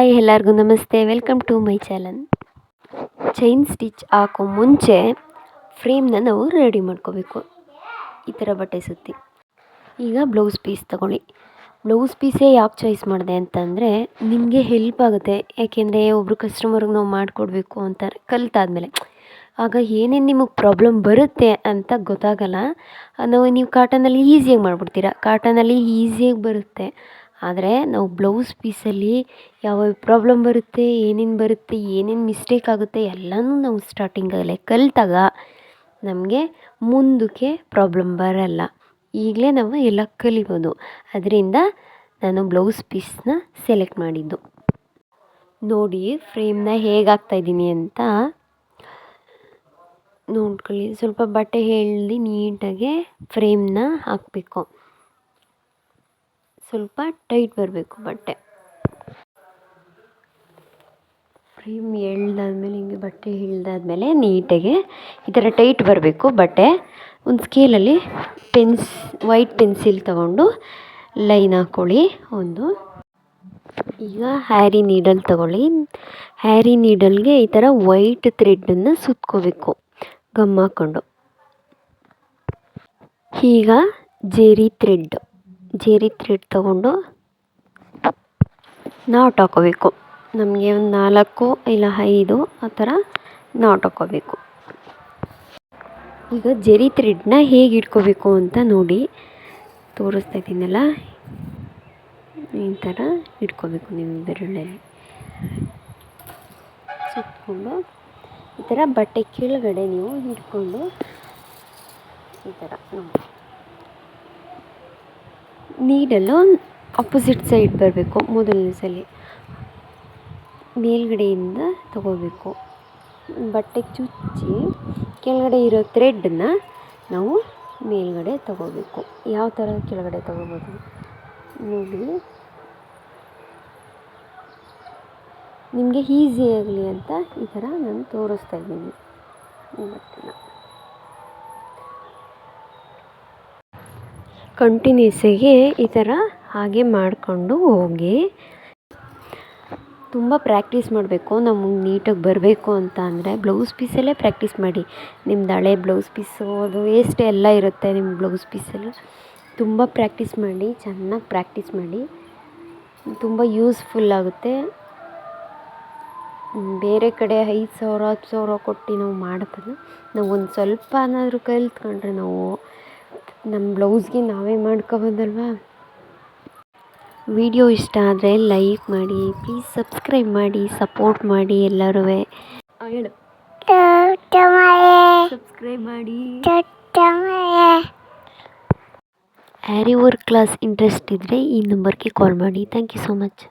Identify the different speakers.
Speaker 1: Hi ಎಲ್ಲರಿಗೂ ನಮಸ್ತೆ. Welcome to my channel chain stitch ಹಾಕೋ ಮುಂಚೆ ಫ್ರೇಮ್ನ ನಾವು ರೆಡಿ ಮಾಡ್ಕೋಬೇಕು. ಈ ಥರ ಬಟ್ಟೆ ಸುತ್ತಿ. ಈಗ ಬ್ಲೌಸ್ ಪೀಸ್ ತಗೊಳ್ಳಿ. ಬ್ಲೌಸ್ ಪೀಸೇ ಯಾಕೆ ಚಾಯ್ಸ್ ಮಾಡಿದೆ ಅಂತಂದರೆ ನಿಮಗೆ ಹೆಲ್ಪ್ ಆಗುತ್ತೆ. ಯಾಕೆಂದರೆ ಒಬ್ಬರು ಕಸ್ಟಮರ್ಗೆ ನಾವು ಮಾಡಿಕೊಡ್ಬೇಕು ಅಂತ ಕಲ್ತಾದ್ಮೇಲೆ. ಆಗ ಏನೇನು ನಿಮಗೆ ಪ್ರಾಬ್ಲಮ್ ಬರುತ್ತೆ ಅಂತ ಗೊತ್ತಾಗಲ್ಲ. ನಾವು ನೀವು ಕಾಟನಲ್ಲಿ ಈಸಿಯಾಗಿ ಮಾಡಿಬಿಡ್ತೀರ? ಕಾಟನಲ್ಲಿ ಈಸಿಯಾಗಿ ಬರುತ್ತೆ. ಆದರೆ ನಾವು ಬ್ಲೌಸ್ ಪೀಸಲ್ಲಿ ಯಾವ ಪ್ರಾಬ್ಲಮ್ ಬರುತ್ತೆ, ಏನೇನು ಬರುತ್ತೆ, ಏನೇನು ಮಿಸ್ಟೇಕ್ ಆಗುತ್ತೆ ಎಲ್ಲನೂ ನಾವು ಸ್ಟಾರ್ಟಿಂಗಲ್ಲೇ ಕಲಿತಾಗ ನಮಗೆ ಮುಂದಕ್ಕೆ ಪ್ರಾಬ್ಲಮ್ ಬರಲ್ಲ. ಈಗಲೇ ನಾವು ಎಲ್ಲ ಕಲಿಬೋದು. ಅದರಿಂದ ನಾನು ಬ್ಲೌಸ್ ಪೀಸ್ನ ಸೆಲೆಕ್ಟ್ ಮಾಡಿದ್ದು. ನೋಡಿ ಫ್ರೇಮ್ನ ಹೇಗೆ ಅಂತ. ನೋಡ್ಕೊಳ್ಳಿ, ಸ್ವಲ್ಪ ಬಟ್ಟೆ ಹೇಳಿ ನೀಟಾಗೆ ಫ್ರೇಮ್ನ ಹಾಕಬೇಕು. ಸ್ವಲ್ಪ ಟೈಟ್ ಬರಬೇಕು ಬಟ್ಟೆ. ಫ್ರೇಮ್ ಎಳ್ದಾದ್ಮೇಲೆ, ಹಿಂಗೆ ಬಟ್ಟೆ ಎಳ್ದಾದ್ಮೇಲೆ ನೀಟಾಗಿ ಈ ಥರ ಟೈಟ್ ಬರಬೇಕು ಬಟ್ಟೆ. ಒಂದು ಸ್ಕೇಲಲ್ಲಿ ಪೆನ್ಸ್, ವೈಟ್ ಪೆನ್ಸಿಲ್ ತೊಗೊಂಡು ಲೈನ್ ಹಾಕ್ಕೊಳ್ಳಿ ಒಂದು. ಈಗ ಹ್ಯಾರಿ ನೀಡಲ್ ತಗೊಳ್ಳಿ. ಹ್ಯಾರಿ ನೀಡಲ್ಗೆ ಈ ಥರ ವೈಟ್ ಥ್ರೆಡ್ಡನ್ನು ಸುತ್ಕೋಬೇಕು ಗಮ್ ಹಾಕ್ಕೊಂಡು ಈಗ ಜೇರಿ ಥ್ರೆಡ್. ಜೇರಿ ಥ್ರೆಡ್ ತಗೊಂಡು ನಾಟ್ ಹಾಕೋಬೇಕು. ನಮಗೆ ಒಂದು ನಾಲ್ಕು ಇಲ್ಲ ಐದು ಆ ಥರ ನಾಟ್ ಹಾಕೋಬೇಕು. ಈಗ ಜರಿ ಥ್ರೆಡ್ನ ಹೇಗೆ ಇಟ್ಕೋಬೇಕು ಅಂತ ನೋಡಿ ತೋರಿಸ್ತಾ ಇದ್ದೀನಲ್ಲ? ಈ ಥರ ಇಟ್ಕೋಬೇಕು ನೀವು ಬೆರಳಲ್ಲಿ. ಸುತ್ತಕೊಂಡು ಈ ಥರ ಬಟ್ಟೆ ಕೆಳಗಡೆ ನೀವು ಹಿಡ್ಕೊಂಡು ಈ ಥರ ನೋಡಿ. ನೀಡಲು ಅಪೋಸಿಟ್ ಸೈಡ್ ಬರಬೇಕು, ಮೊದಲನೇ ಸಲ. ಮೇಲ್ಗಡೆಯಿಂದ ತಗೋಬೇಕು. ಬಟ್ಟೆ ಚುಚ್ಚಿ ಕೆಳಗಡೆ ಇರೋ ಥ್ರೆಡ್ನ ನಾವು ಮೇಲ್ಗಡೆ ತಗೋಬೇಕು. ಯಾವ ಥರ ಕೆಳಗಡೆ ತಗೋಬೋದು? ನೋಡಿ. ನಿಮಗೆ ಈಸಿ ಆಗಲಿ ಅಂತ ಈ ಥರ ನಾನು ತೋರಿಸ್ತಾ ಇದ್ದೀನಿ. ಬಟ್ಟೆನ. ಕಂಟಿನ್ಯೂಸಾಗಿ ಈ ಥರ ಹಾಗೆ ಮಾಡಿಕೊಂಡು ಹೋಗಿ. ತುಂಬ ಪ್ರಾಕ್ಟೀಸ್ ಮಾಡಬೇಕು ನಮಗೆ ನೀಟಾಗಿ ಬರಬೇಕು ಅಂತ ಅಂದರೆ ಬ್ಲೌಸ್ ಪೀಸಲ್ಲೇ ಪ್ರಾಕ್ಟೀಸ್ ಮಾಡಿ. ನಿಮ್ದು ಹಳೆ ಬ್ಲೌಸ್ ಪೀಸು ಅದು ವೇಸ್ಟ್ ಎಲ್ಲ ಇರುತ್ತೆ ನಿಮ್ಮ ಬ್ಲೌಸ್ ಪೀಸಲ್ಲಿ ತುಂಬ ಪ್ರಾಕ್ಟೀಸ್ ಮಾಡಿ, ಚೆನ್ನಾಗಿ ಪ್ರಾಕ್ಟೀಸ್ ಮಾಡಿ. ತುಂಬ ಯೂಸ್ಫುಲ್ ಆಗುತ್ತೆ. ಬೇರೆ ಕಡೆ ಐದು ಸಾವಿರ, ಹತ್ತು ಸಾವಿರ ಕೊಟ್ಟು ನಾವು ಮಾಡ್ತಾರೆ ನಾವು ಒಂದು ಸ್ವಲ್ಪನಾದರೂ ಕಲ್ತ್ಕೊಂಡ್ರೆ ನಾವು ನಮ್ಮ ಬ್ಲೌಸ್ಗೆ ನಾವೇ ಮಾಡ್ಕೋಬೋದಲ್ವಾ? ವಿಡಿಯೋ ಇಷ್ಟ ಆದರೆ ಲೈಕ್ ಮಾಡಿ ಪ್ಲೀಸ್ ಸಬ್ಸ್ಕ್ರೈಬ್ ಮಾಡಿ ಸಪೋರ್ಟ್ ಮಾಡಿ ಎಲ್ಲರೂ ಹೇಳು. ಸಬ್ಸ್ಕ್ರೈಬ್ ಮಾಡಿ. ಹ್ಯಾರಿ ವರ್ಕ್ ಕ್ಲಾಸ್ ಇಂಟ್ರೆಸ್ಟ್ ಇದ್ದರೆ ಈ ನಂಬರ್ಗೆ ಕಾಲ್ ಮಾಡಿ. Thank you so much